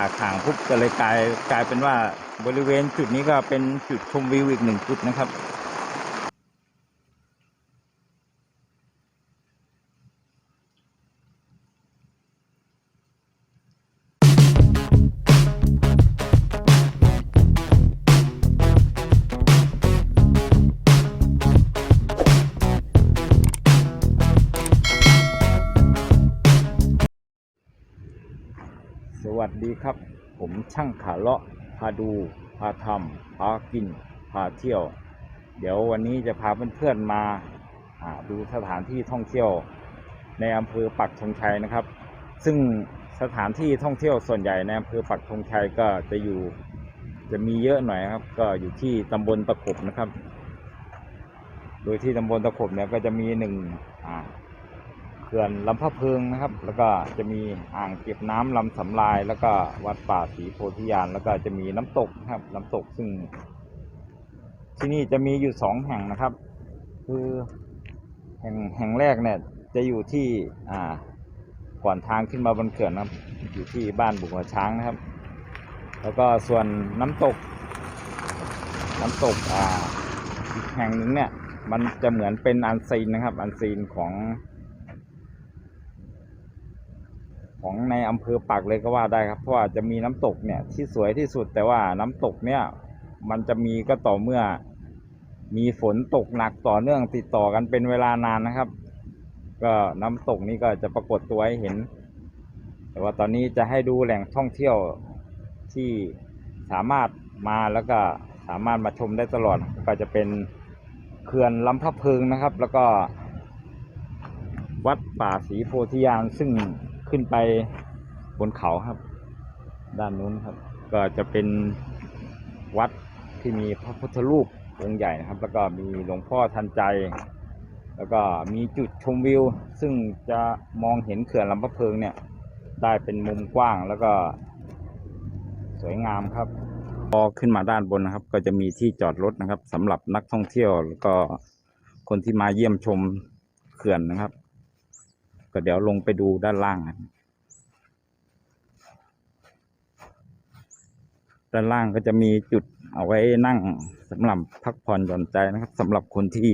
ลากห่างปุ๊บก็เลยกลายกลายเป็นว่าบริเวณจุดนี้ก็เป็นจุดชมวิวอีกหนึ่งจุดนะครับ ช่างขาเลาะพาดูพาทำพากินพาเที่ยว เดี๋ยววันนี้จะพาเพื่อนๆมาดูสถานที่ท่องเที่ยวในอำเภอปักธงชัยนะครับ ซึ่งสถานที่ท่องเที่ยวส่วนใหญ่ในอำเภอปักธงชัยก็จะอยู่จะมีเยอะหน่อยครับ ก็อยู่ที่ตำบลตะขบนะครับ โดยที่ตำบลตะขบเนี่ยก็จะมีหนึ่งอ่า เขื่อนลำพะเพิงนะครับ แล้วก็จะมีอ่างเก็บน้ำลำสำลาย แล้วก็วัดป่าศรีโพธิญาณแล้วก็จะมีน้ำตกนะครับ น้ำตกซึ่ง ที่นี่จะมีอยู่สองแห่งนะครับ คือแห่งแห่งแรกเนี่ย จะอยู่ที่อ่าก่อนทางขึ้นมาบนเขื่อนนะครับ อยู่ที่บ้านบุกหัวช้างนะครับ แล้วก็ส่วนน้ำตก น้ำตกอ่าอีกแห่งหนึงเนี่ย มันจะเหมือนเป็นอันซีนนะครับ อันซีนของ ของในอำเภอปากเลยก็ว่าได้ครับเพราะว่าจะมีน้ำตกเนี่ยที่สวยที่สุดแต่ว่าน้ำตกเนี่ยมันจะมีก็ต่อเมื่อ มีฝนตกหนักต่อเนื่องติดต่อกันเป็นเวลานานนะครับ ก็น้ำตกนี้ก็จะปรากฏตัวให้เห็น แต่ว่าตอนนี้จะให้ดูแหล่งท่องเที่ยวที่สามารถมาแล้วก็สามารถมาชมได้ตลอดก็จะเป็นเขื่อนลำพะเพิงนะครับ แล้วก็วัดป่าศรีโพธิญาณซึ่ง ขึ้นไปบนเขาครับ ด้านนู้นครับ ก็จะเป็นวัดที่มีพระพุทธรูปองค์ใหญ่นะครับ แล้วก็มีหลวงพ่อทันใจ แล้วก็มีจุดชมวิว ซึ่งจะมองเห็นเขื่อนลำพะเพิงเนี่ย ได้เป็นมุมกว้างแล้วก็สวยงามครับ พอขึ้นมาด้านบนนะครับ ก็จะมีที่จอดรถนะครับสำหรับนักท่องเที่ยวแล้วก็คนที่มาเยี่ยมชมเขื่อนนะครับ ก็เดี๋ยวลงไปดูด้านล่างนด้านล่างก็จะมีจุดเอาไว้นั่งสำหรับพักผ่อนหย่อนใจนะครับสำหรับคนที่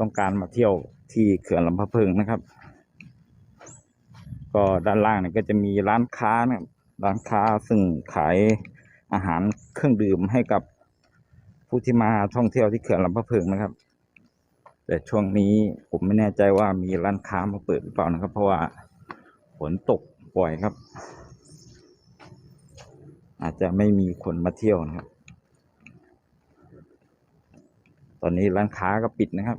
ต้องการมาเที่ยวที่เขื่อนลำพะเพิงนะครับ ก็ด้านล่างเนี่ยก็จะมีร้านค้านะครับร้านค้าซึ่งขายอาหารเครื่องดื่มให้กับผู้ที่มาท่องเที่ยวที่เขื่อนลำพะเพิงนะครับ แต่ช่วงนี้ผมไม่แน่ใจว่ามีร้านค้ามาเปิดหรือเปล่านะครับ เพราะว่าฝนตกบ่อยครับ อาจจะไม่มีคนมาเที่ยวนะครับ ตอนนี้ร้านค้าก็ปิดนะครับ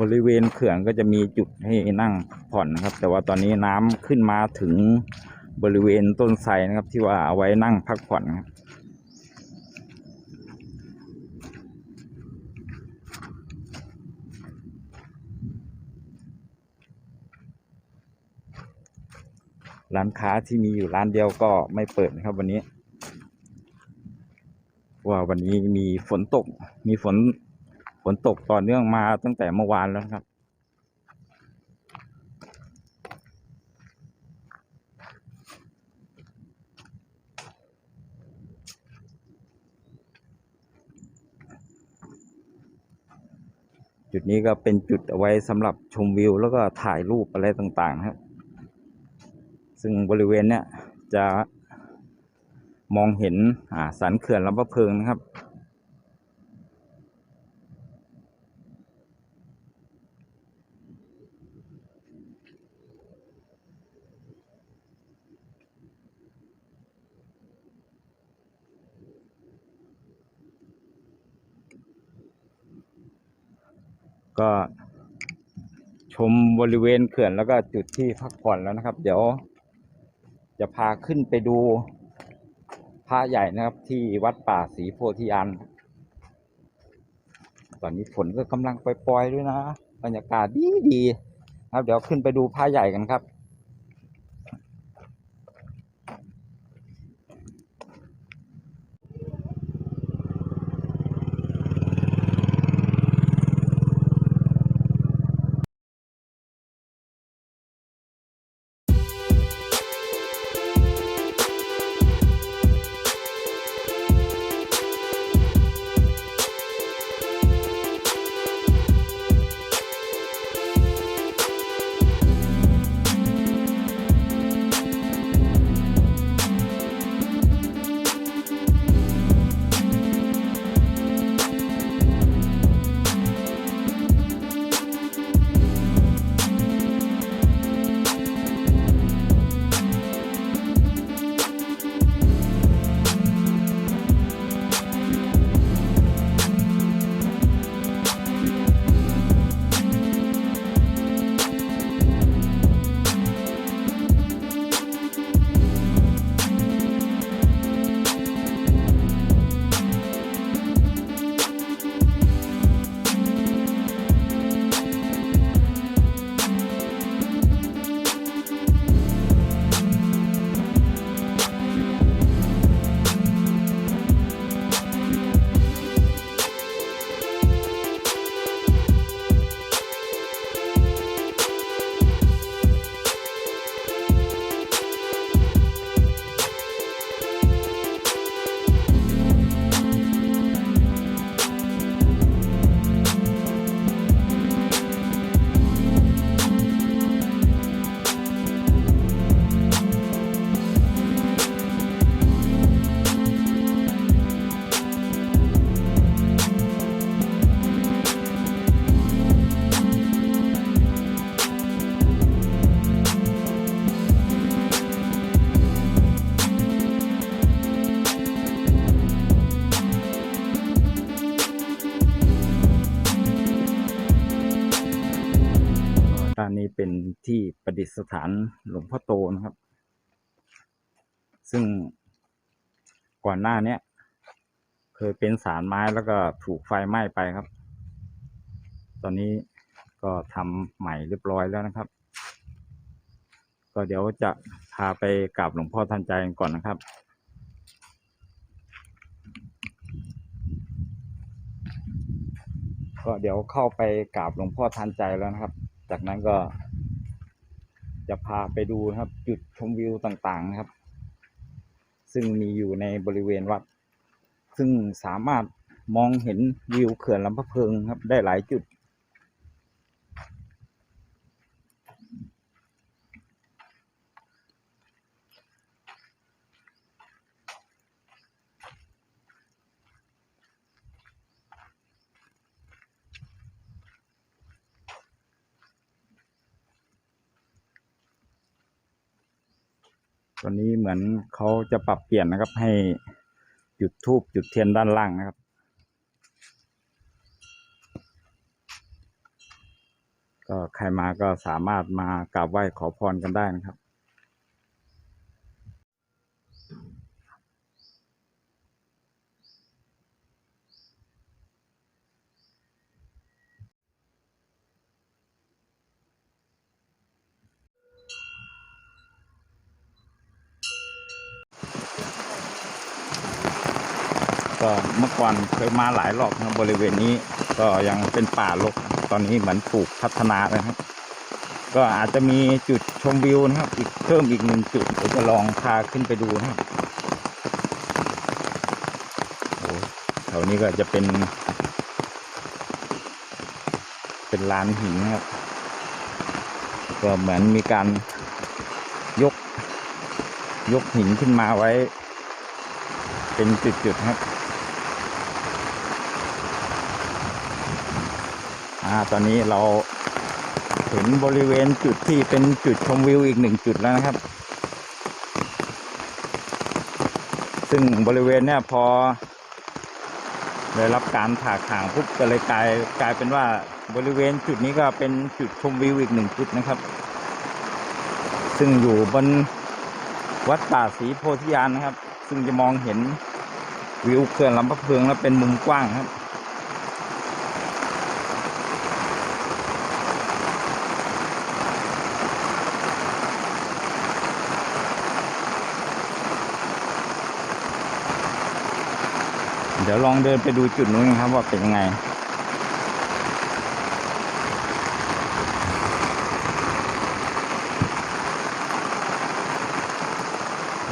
บริเวณเขื่อนก็จะมีจุดให้นั่งผ่อนนะครับ แต่ว่าตอนนี้น้ำขึ้นมาถึงบริเวณต้นไทรนะครับ ที่ว่าเอาไว้นั่งพักผ่อนครับ ร้านค้าที่มีอยู่ร้านเดียวก็ไม่เปิดนะครับ วันนี้ ว่าวันนี้มีฝนตก มีฝนฝนตกต่อเนื่องมาตั้งแต่เมื่อวานแล้วครับจุดนี้ก็เป็นจุดเอาไว้สำหรับชมวิว แล้วก็ถ่ายรูปอะไรต่างๆนะครับ ซึ่งบริเวณเนี้ยจะมองเห็นอ่าสันเขื่อนลำพะเพิงนะครับ ก็ชมบริเวณเขื่อนแล้วก็จุดที่พักผ่อนแล้วนะครับ เดี๋ยว จะพาขึ้นไปดูพระใหญ่นะครับ ที่วัดป่าศรีโพธิญาณตอนนี้ฝนก็กำลังปล่อยๆด้วยนะ บรรยากาศดีดีๆครับ เดี๋ยวขึ้นไปดูพระใหญ่กันครับ นี้เป็นที่ประดิษฐานหลวงพ่อโตนะครับ ซึ่งก่อนหน้านี้เคยเป็นสารไม้แล้วก็ถูกไฟไหม้ไปครับ ตอนนี้ก็ทำใหม่เรียบร้อยแล้วนะครับ ก็เดี๋ยวจะพาไปกราบหลวงพ่อทันใจกันก่อนนะครับก็เดี๋ยวเข้าไปกราบหลวงพ่อทันใจแล้วนะครับ จากนั้นก็ จะพาไปดูนะครับ จุดชมวิวต่างๆนะครับ ซึ่งมีอยู่ในบริเวณวัด ซึ่งสามารถมองเห็นวิวเขื่อนลำพะเพิงครับ ได้หลายจุด ตอนนี้เหมือนเขาจะปรับเปลี่ยนนะครับ ให้จุดทูบจุดเทียนด้านล่างนะครับ ก็ใครมาก็สามารถมากราบไหว้ขอพรกันได้นะครับ ก็เมื่อก่อนเคยมาหลายรอบนะบริเวณนี้ ก็ยังเป็นป่ารกตอนนี้เหมือนถูกพัฒนาแล้วครับ ก็อาจจะมีจุดชมวิวนะครับ อีกเพิ่มอีกหนึ่งจุดเดี๋ยวจะลองพาขึ้นไปดูนะครับโอ้แถวนี้ก็จะเป็น เป็นลานหินนะครับก็เหมือนมีการยก ยกหินขึ้นมาไว้ เป็นจุดๆครับ อ่าตอนนี้เราเห็นบริเวณจุดที่เป็นจุดชมวิวอีกหนึ่งจุดแล้วนะครับ ซึ่งบริเวณเนี้ยพอ ได้รับการถากถางปุ๊บก็เลยกลายกลายเป็นว่าบริเวณจุดนี้ก็เป็นจุดชมวิวอีกหนึ่งจุดนะครับ ซึ่งอยู่บนวัดป่าศรีโพธิญาณนะครับ ซึ่งจะมองเห็นวิวเขื่อนลำพะเพิงแล้วเป็นมุมกว้างครับ เดี๋ยวลองเดินไปดูจุดนู้นนะครับว่าเป็นยังไง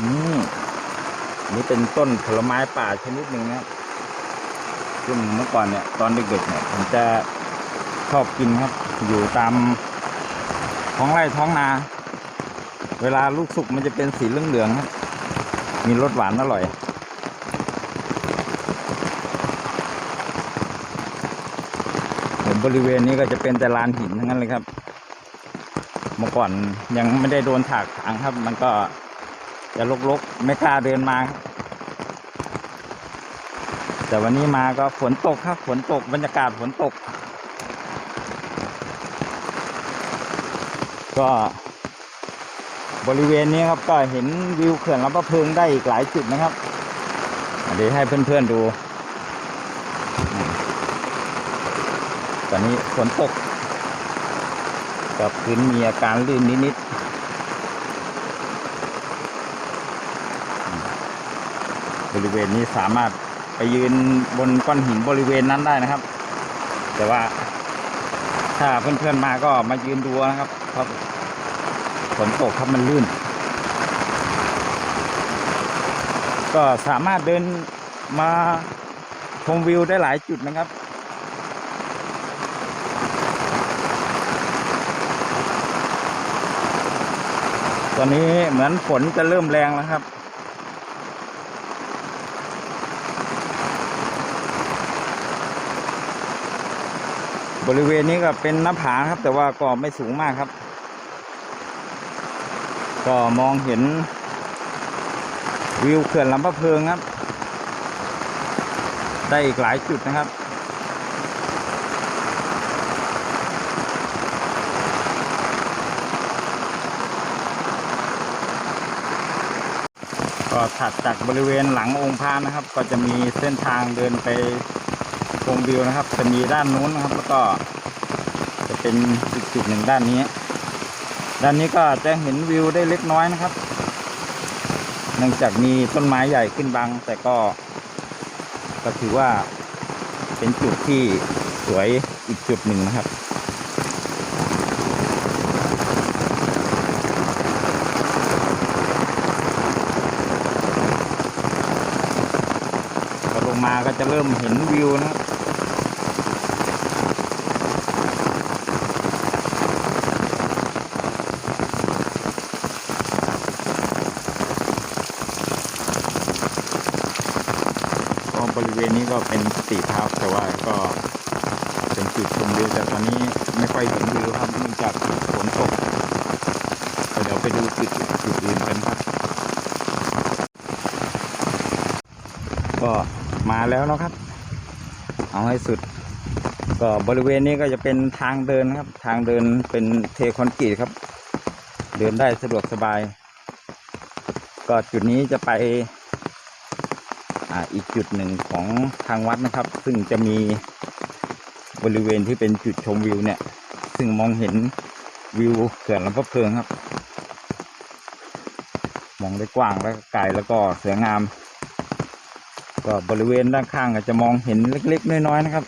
นี่นี่เป็นต้นผลไม้ป่าชนิดหนึ่งนะครับซึ่งเมื่อก่อนเนี่ยตอนเด็กๆเนี่ยผมจะชอบกินครับ อยู่ตามท้องไร่ท้องนา เวลาลูกสุกมันจะเป็นสีเหลืองๆครับมีรสหวานอร่อย บริเวณนี้ก็จะเป็นแต่ลานหินทั้งนั้นเลยครับ เมื่อก่อนยังไม่ได้โดนถากถางครับ มันก็จะลกๆไม่กล้าเดินมา แต่วันนี้มาก็ฝนตกครับฝนตกบรรยากาศฝนตก ก็บริเวณนี้ครับก็เห็นวิวเขื่อนลำพะเพิงได้อีกหลายจุดนะครับเดี๋ยวให้เพื่อนๆดู ตอนนี้ฝนตก กับพื้นมีอาการลื่นนิดๆบริเวณนี้สามารถไปยืนบนก้อนหินบริเวณนั้นได้นะครับ แต่ว่าถ้าเพื่อนๆมาก็มายืนดูนะครับเพราะฝนตกครับมันลื่น ก็สามารถเดินมาชมวิวได้หลายจุดนะครับ อนนี้เหมือนฝนจะเริ่มแรงแล้วครับ บริเวณนี้ก็เป็นหน้าผาครับ แต่ว่าก็ไม่สูงมากครับ ก็มองเห็นวิวเขื่อนลำพะเพิงครับ ได้อีกหลายจุดนะครับ ก็ถัดจากบริเวณหลังองค์พระนะครับ ก็จะมีเส้นทางเดินไปชมวิวนะครับ จะมีด้านนู้นนะครับ แล้วก็ จะเป็นอีกจุดหนึ่งด้านนี้ ด้านนี้ก็จะเห็นวิวได้เล็กน้อยนะครับ เนื่องจากมีต้นไม้ใหญ่ขึ้นบัง แต่ก็ ก็ถือว่าเป็นจุดที่สวยอีกจุดหนึ่งนะครับ งมาก็จะเริ่มเห็นวิวนะครับก็บริเวณนี้ก็เป็นสีทครับแต่ว่าก็เป็นจุดชมวิวแต่ตอนนี้ไม่ค่อยเห็นวิวครับเนื่องจากฝนตกเดี๋ยวไปดูจุดจุดอื่นกันครับ ก็ มาแล้วนะครับ เอาให้สุด ก็บริเวณนี้ก็จะเป็นทางเดินครับ ทางเดินเป็นเทคอนกรีตครับ เดินได้สะดวกสบาย ก็จุดนี้จะไปออีกจุดหนึ่งของทางวัดนะครับ ซึ่งจะมีบริเวณที่เป็นจุดชมวิวเนี่ย ซึ่งมองเห็นวิวเขื่อนลำพะเพิงครับ มองได้กว้างและไกลแล้วก็สวยงาม ก็บริเวณด้านข้างก็จะมองเห็นเล็ก ๆ น้อย ๆ นะครับ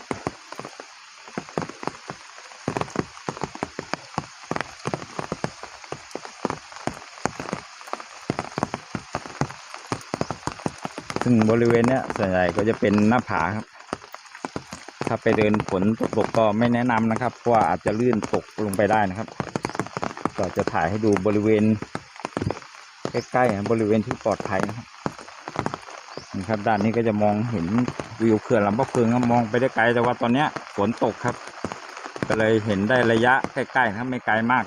ซึ่งบริเวณเนี้ยส่วนใหญ่ก็จะเป็นหน้าผาครับ ถ้าไปเดินฝนตกก็ไม่แนะนำนะครับ เพราะว่าอาจจะลื่นตกลงไปได้นะครับ ก็จะถ่ายให้ดูบริเวณใกล้ๆบริเวณที่ปลอดภัยนะครับ นะครับ ด้านนี้ก็จะมองเห็นวิวเขื่อนลำพะเพิงครับมองไปได้ไกลแต่ว่าตอนเนี้ยฝนตกครับ ก็เลยเห็นได้ระยะใกล้ๆนะครับไม่ไกลมาก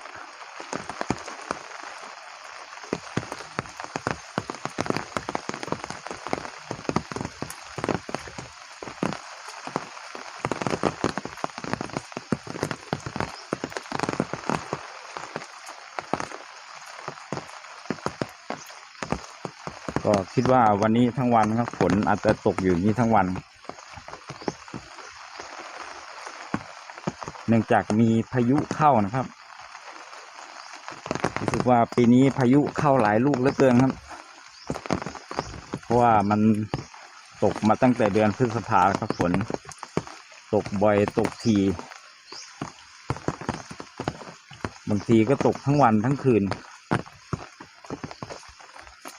ก็คิดว่าวันนี้ทั้งวันครับฝนอาจจะตกอยู่นี้ทั้งวัน เนื่องจากมีพายุเข้านะครับรู้สึกว่าปีนี้พายุเข้าหลายลูกเหลือเกินครับ เพราะว่ามันตกมาตั้งแต่เดือนพฤษภาครับฝน ตกบ่อยตกทีบางทีก็ตกทั้งวันทั้งคืน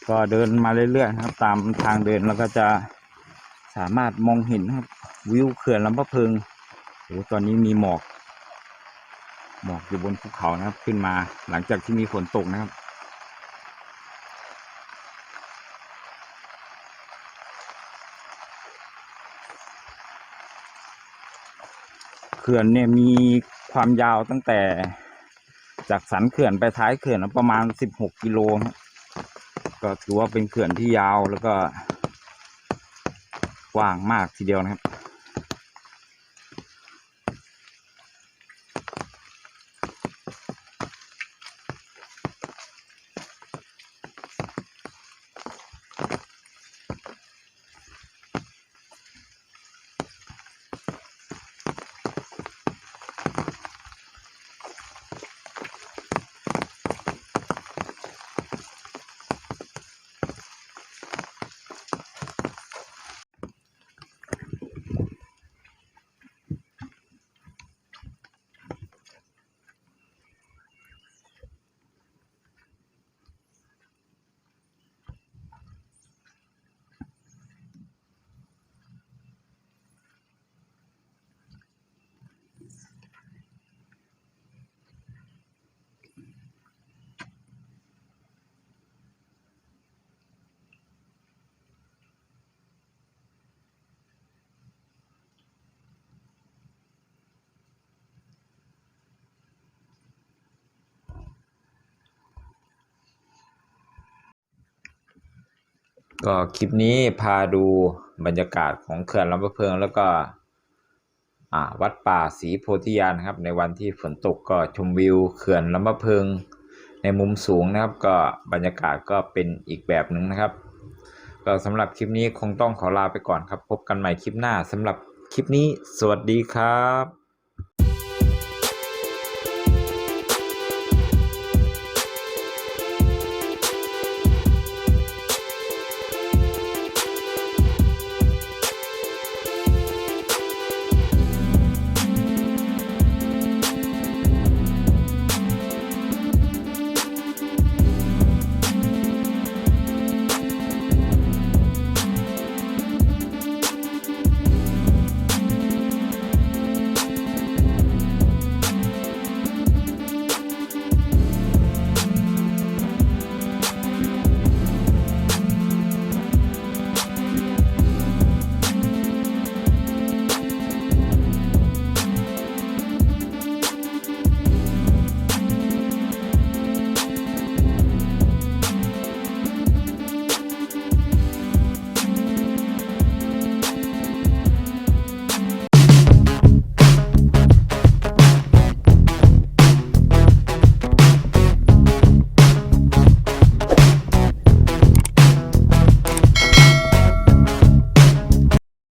ก็เดินมาเรื่อยๆนะครับ ตามทางเดินแล้วก็จะสามารถมองเห็นนะครับ วิวเขื่อนลำพะเพิงโอ้ตอนนี้มีหมอกหมอกอยู่บนภูเขานะครับ ขึ้นมาหลังจากที่มีฝนตกนะครับ เขื่อนเนี่ยมีความยาวตั้งแต่จากสันเขื่อนไปท้ายเขื่อนประมาณ 16 กิโลครับ ก็ถือว่าเป็นเขื่อนที่ยาวแล้วก็กว้างมากทีเดียวนะครับ ก็คลิปนี้พาดูบรรยากาศของเขื่อนลำพะเพิงแล้วก็วัดป่าศรีโพธิญาณนครับ ในวันที่ฝนตกก็ชมวิวเขื่อนลำพะเพิง ในมุมสูงนะครับ ก็บรรยากาศก็เป็นอีกแบบหนึ่งนะครับ ก็สำหรับคลิปนี้คงต้องขอลาไปก่อนครับ พบกันใหม่คลิปหน้าสำหรับคลิปนี้สวัสดีครับ